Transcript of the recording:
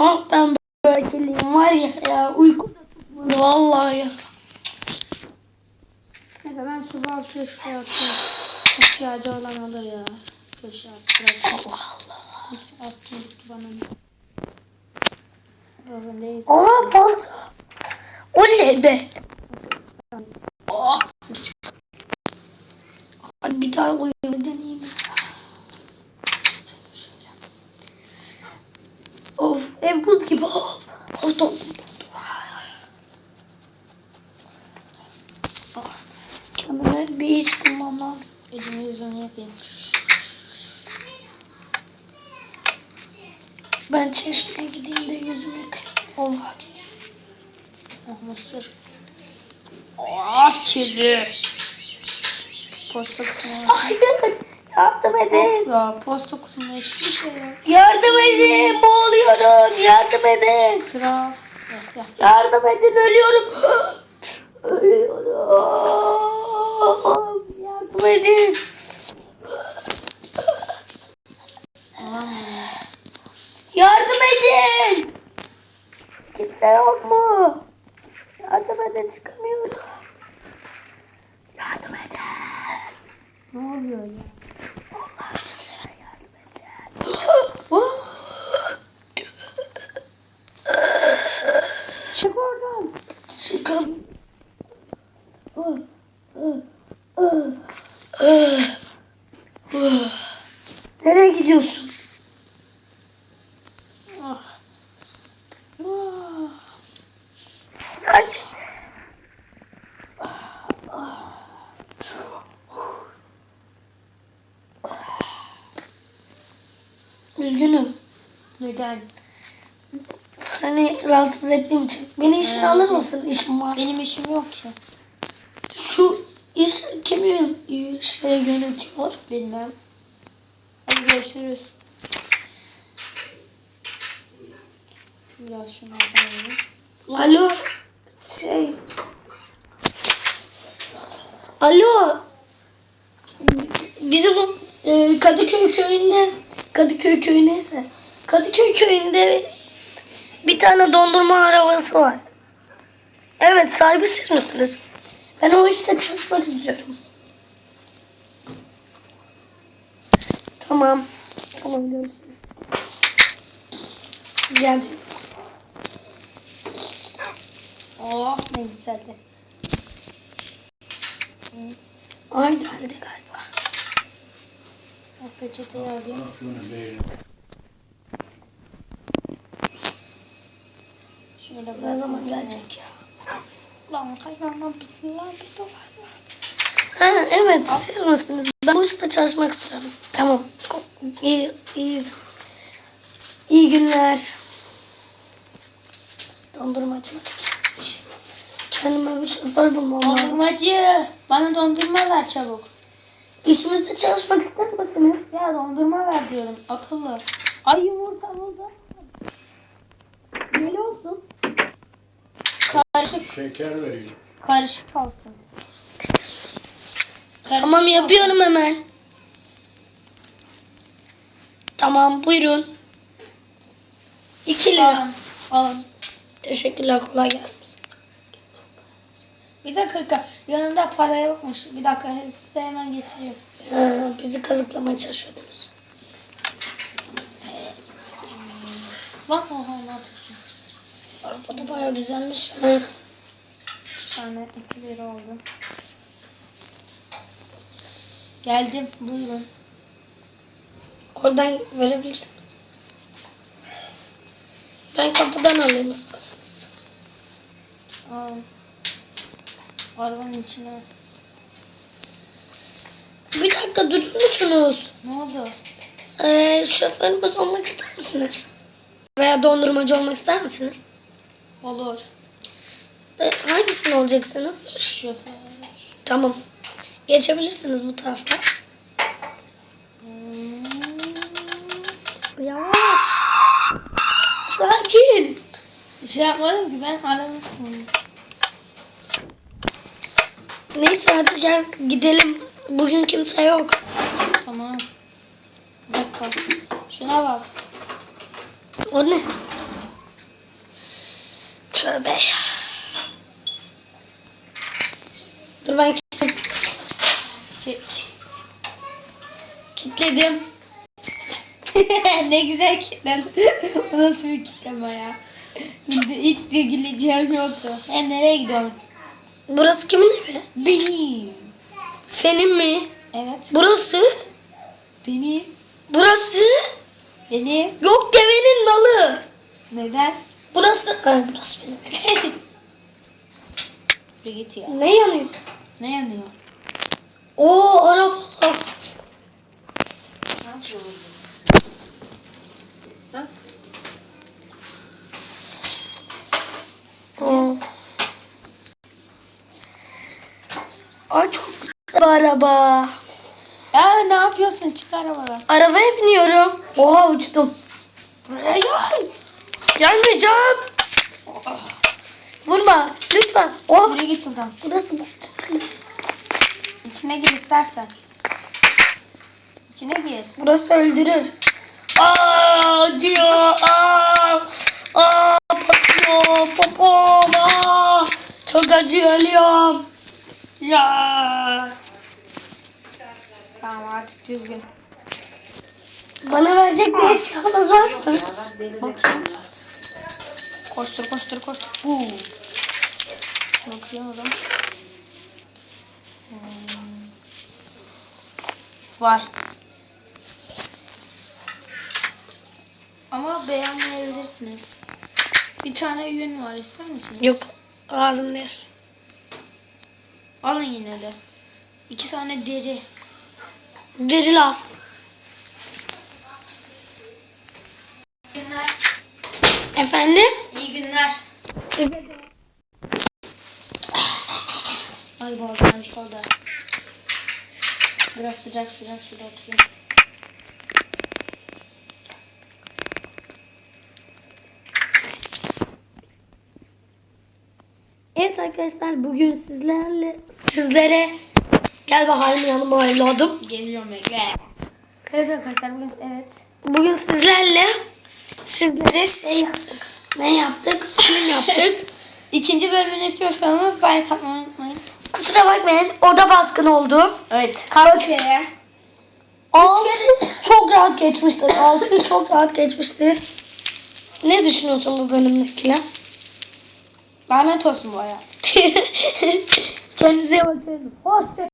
Ah ben böyle geleyim var ya ya uyku da tutmadı vallahi ya. Neyse ben şu baltayı şuraya atayım. İhtiyacı olan alır ya. Köşe attıracağım. Allah Allah. Neyse attım bana. Aa balta. O ne be? Oh. Hadi bir daha uyumu deneyeyim. Of ev buz gibi oldu. Ah, Kendime bir iş bulmam lazım. Elimi yüzümü yapayım. Ben çeşmeye gideyim de yüzümü yıkayayım. Allah. Ah mısır. Ah kedi. Posta kutumuna. Hayır. Yardım edin. Ya posta kutumunda hiçbir şey yok. Yardım edin. Boğuluyorum. Yardım edin. Ya. Yardım edin. Ölüyorum. Ölüyorum. Yardım edin. Yardım edin. Kimse yok mu? Yardım edin. Çıkamıyorum. Yardım edin. Ne oluyor ya? Allah'ını seversen yardım edin. Çık oradan. Çıkam. Nereye gidiyorsun? Ah. Ah. Neredesin? Üzgünüm. Neden? Seni rahatsız ettiğim için. Beni işine Ha, alır mısın? İşim var. Benim işim yok ki. Şu iş kimi yön- şey yönetiyor? Bilmem. Görüşürüz. Ya şunlardan alayım. Alo. Şey. Alo. Bizim e, Kadıköy köyünde Kadıköy köyü neyse. Kadıköy köyünde bir tane dondurma arabası var. Evet sahibi siz misiniz? Ben o işte çalışmak istiyorum. Tamam. Tamam görüşürüz. Geleceğim. Oh ne güzeldi. Ay geldi galiba. Peçeteyi alayım. Şöyle Ne zaman gelecek ya? Lan kaç lan pisliği lan pis var. Ha evet siz misiniz? Ben bu işte çalışmak istiyorum. Tamam. İyi, iyiyiz. İyi günler. Dondurmacılık için. Kendime bir şoför bulmam lazım. Dondurmacı. Bana dondurma ver çabuk. İşimizde çalışmak ister misiniz? Ya dondurma ver diyorum. Akıllı. Ay yumurta buldu. Neli olsun? Karışık. Şeker vereyim. Karışık olsun. Tamam yapıyorum hemen. Tamam buyurun. İki lira. Alın. Teşekkürler kolay gelsin. Bir dakika. Yanında para yokmuş. Bir dakika. Size hemen getiriyor. Ha, bizi kazıklamaya çalışıyordunuz. Lan oha ne yapıyorsun? Araba da baya güzelmiş. Ha. Bir tane 2 lira oldu. Geldim. Buyurun. Oradan verebilecek misiniz? Ben kapıdan alayım istiyorsanız. Al. Arabanın içine. Bir dakika durur musunuz? Ne oldu? Ee, şoförümüz olmak ister misiniz? Veya dondurmacı olmak ister misiniz? Olur. Ee, hangisini olacaksınız? Şoför. Tamam. Geçebilirsiniz bu tarafa. Hmm. Yavaş. Sakin. Bir şey yapmadım ki ben aramıştım. Neyse hadi gel gidelim. Bugün kimse yok. Tamam. Bir dakika. Şuna bak. O ne? Tövbe. Dur ben kilitledim. Ki- Kitledim. ne güzel kitlen. Bu nasıl bir kitleme ya? Hiç de güleceğim yoktu. E nereye gidiyorum? Burası kimin evi? Benim. Senin mi? Evet. Burası? Benim. Burası? Benim. Yok devenin nalı. Neden? Burası? Ha, burası benim. Bir git ya. ne yanıyor? Ne yanıyor? Oo araba. Oo. Ay çok güzel araba. Ya ne yapıyorsun? Çık arabadan. Arabaya biniyorum. Oha uçtum. Buraya gel. Gelmeyeceğim. Vurma lütfen. Oh Yürü git buradan. burası bu. İçine gir istersen. İçine gir. Burası öldürür. Aa acıyor. Aa, aa patlıyor. Popom. Aa, çok acıyor ölüyorum. Ya. Tamam artık düzgün. Bana verecek bir eşyamız var mı? Bakayım. Koştur koştur koştur. Bu. Bakıyorum. Hmm. Var. Ama beğenmeyebilirsiniz. Bir tane yün var ister misiniz? Yok. Ağzım değil. Alın yine de. İki tane deri. Deri lazım. Günler. Efendim? İyi günler. Size Ay bazen şurada. Biraz sıcak sıcak şurada oturayım. Evet arkadaşlar bugün sizlerle sizlere gel bakayım yanıma evladım. Geliyorum bekle. Evet arkadaşlar bugün evet. Bugün sizlerle sizlere şey yaptık. Ne yaptık? Film yaptık. İkinci bölümünü istiyorsanız like atmayı unutmayın. Kusura bakmayın oda baskın oldu. Evet. Karaoke. Altı çok rahat geçmiştir. Altı çok rahat geçmiştir. Ne düşünüyorsun bu bölümdekiler? Lanet olsun bu hayat. Kendinize iyi bakın. Hoşça